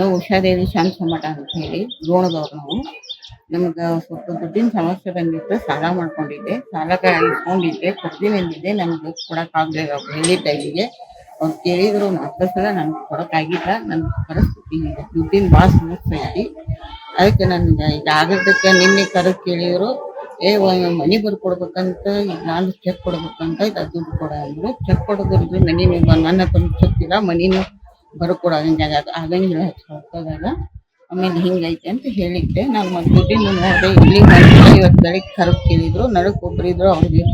ನಾನು ಉಷಾದೇವಿ ಶಾಂತ ಮಠ ಅಂತ ಹೇಳಿ. ಗೋಣದವ್ರು ನಾವು. ನಮ್ಗೆ ಸ್ವಲ್ಪ ದುಡ್ಡಿನ ಸಮಸ್ಯೆ ಬಂದಿತ್ತು, ಸಾಲ ಮಾಡ್ಕೊಂಡಿದ್ದೆ. ಸಾಲ ಇಟ್ಕೊಂಡಿದ್ದೆ ಕೊಡ್ತೀನಿ ಅಂದಿದ್ದೆ. ನನ್ಗೆ ಅವ್ರು ಹೇಳಿದ್ದ ಟೈಮಿಗೆ ಅವ್ರು ಕೇಳಿದ್ರು ನಾಲ್ಕು ಸಲ ನನ್ಗೆ ಕೊಡೋಕ್ಕಾಗಿಲ್ಲ ನನ್ನ ಪರಿಸ್ಥಿತಿ ದುಡ್ಡಿನ ಭಾಳ ಸಮಸ್ಯೆ ಐತಿ ಅದಕ್ಕೆ ನನ್ಗೆ ಈಗ ಆಗದ್ದಕ್ಕೆ ನಿನ್ನೆ ಕರೆದು ಕೇಳಿದ್ರು. ಏ ಮನಿ ಬರ್ಕೊಡ್ಬೇಕಂತ ಈಗ ನಾನು ಚೆಕ್ ಕೊಡ್ಬೇಕಂತ ಇದು ದುಡ್ಡು ಕೊಡ ಅಂದ್ರು. ಚೆಕ್ ಕೊಡೋದ್ರದ್ದು ಮನಿ ನನ್ನ ಹತ್ರ ಚೆಕ್ ಇಲ್ಲ. ಮನಿನೂ ಬರ್ಕೊಡ ಆಗಂಗಿಲ್ಲ ಹೋಗ್ತದಾಗ ಆಮೇಲೆ ಹಿಂಗೈತೆ ಅಂತ ಹೇಳಿದ್ದೆ. ನಾನು ಮತ್ತೆ ದುಡ್ಡಿನ ನೋಡಿದೆ ಇಲ್ಲಿ ಇವತ್ತು ಬೆಳಿಗ್ಗೆ ಕರೆದು ಕೇಳಿದ್ರು, ನಡಕ್ ಒಬ್ರಿದ್ರು ಅವ್ರಿಗೆ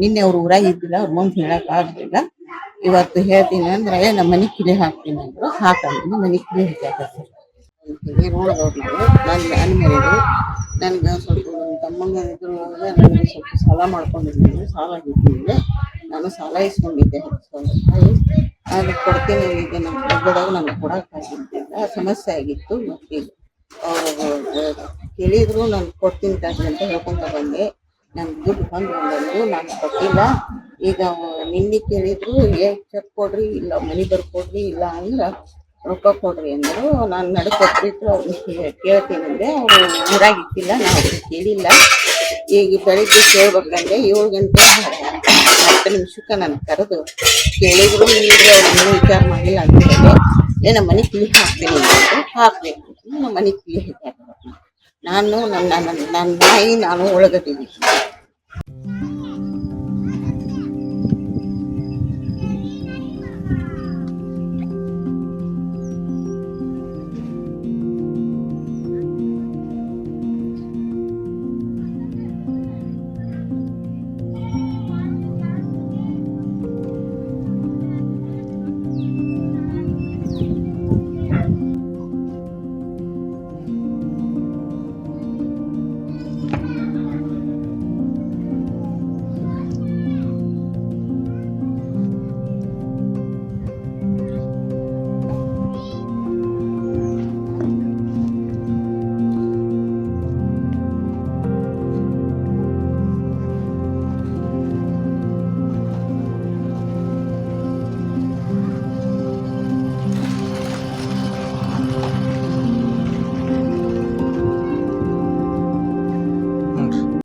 ನಿನ್ನೆ ಅವ್ರು ಊರಾಗ ಇದ್ದಿಲ್ಲ, ಅವ್ರ ಮುಂದೆ ಹೇಳಕ್ ಆಗ್ಲಿಲ್ಲ. ಇವತ್ತು ಹೇಳ್ತೀನಿ ಅಂದ್ರೆ ನಮ್ಮ ಮನೆ ಕಿಲಿ ಹಾಕ್ತೀನಿ ಅಂದ್ರು. ಹಾಕಂದ್ರೆ ಮನಿ ಕಿಲಿ ಹಾಕಿ ಅಂತೇಳಿ ಅನ್ಮೇರಿದ್ರು ನನ್ಗೆ ಸ್ವಲ್ಪ ತಮ್ಮಂಗ ನಾನು ನನಗೆ ಸ್ವಲ್ಪ ಸಾಲ ಮಾಡ್ಕೊಂಡಿದ್ದೀನಿ ಸಾಲ ಆಗಿದ್ದೀನಿ ನಾನು ಸಾಲ ಇಸ್ಕೊಂಡಿದ್ದೆ ಹತ್ತು ಸಾವಿರ ಅದಕ್ಕೆ ಕೊಡ್ತೀನಿ ಈಗ ನಮ್ಮ ಹುಡುಗದಾಗ ನನಗೆ ಕೊಡೋಕ್ಕಾಗಿದ್ದಿಲ್ಲ ಸಮಸ್ಯೆ ಆಗಿತ್ತು ಮತ್ತು ಕೇಳಿದ್ರು ನಾನು ಕೊಡ್ತೀನಿ ತಾಯಿ ಅಂತ ಹೇಳ್ಕೊಂತ ಬಂದೆ. ನನ್ನ ದುಡ್ಡು ಬಂದು ಬಂದು ನಾನು ಕೊಟ್ಟಿಲ್ಲ. ಈಗ ನಿನ್ನೆ ಕೇಳಿದ್ರು, ಏ ಚೆಕ್ ಕೊಡ್ರಿ, ಇಲ್ಲ ಮನಿ ಬರ್ಕೊಡ್ರಿ ಇಲ್ಲ ಅಂದ್ರೆ ರೊಕ್ಕ ಕೊಡ್ರಿ ಅಂದರು. ನಾನು ನಡುಕ್ ಕೊಟ್ಟಿದ್ರು ಅವ್ರಿಗೆ ಕೇಳ್ತೀನಿ ಅಂದೆ. ಅವರು ಊರಾಗಿಟ್ಟಿಲ್ಲ ನಾ ಅವ್ರಿಗೆ ಕೇಳಿಲ್ಲ. ಈಗ ಬೆಳಿಗ್ಗೆ ಕೇಳ್ಬೇಕಂದ್ರೆ ಏಳು ಗಂಟೆ ಹತ್ತು ನಿಮಿಷಕ್ಕೆ ನಾನು ಕರೆದು ಕೇಳಿದ್ರು ಇಲ್ಲದ್ರೆ ಅವ್ರು ವಿಚಾರ ಮಾಡಿಲ್ಲ ಅಂತ ಹೇಳಿ ಏ, ನಮ್ಮ ಮನೆ ಕಿಲಿ ಹಾಕ್ತೀನಿ ಅಂದ್ರು. ಹಾಕ್ಬೇಕು ನಮ್ಮ ಮನೆ ಕಿಲಿ ಹಾಕ್ಬೇಕು ನಾನು ನನ್ನ ನನ್ನ ನನ್ನ ನಾಯಿ, ನಾನು ಒಳಗಟ್ಟಿದ್ದೀನಿ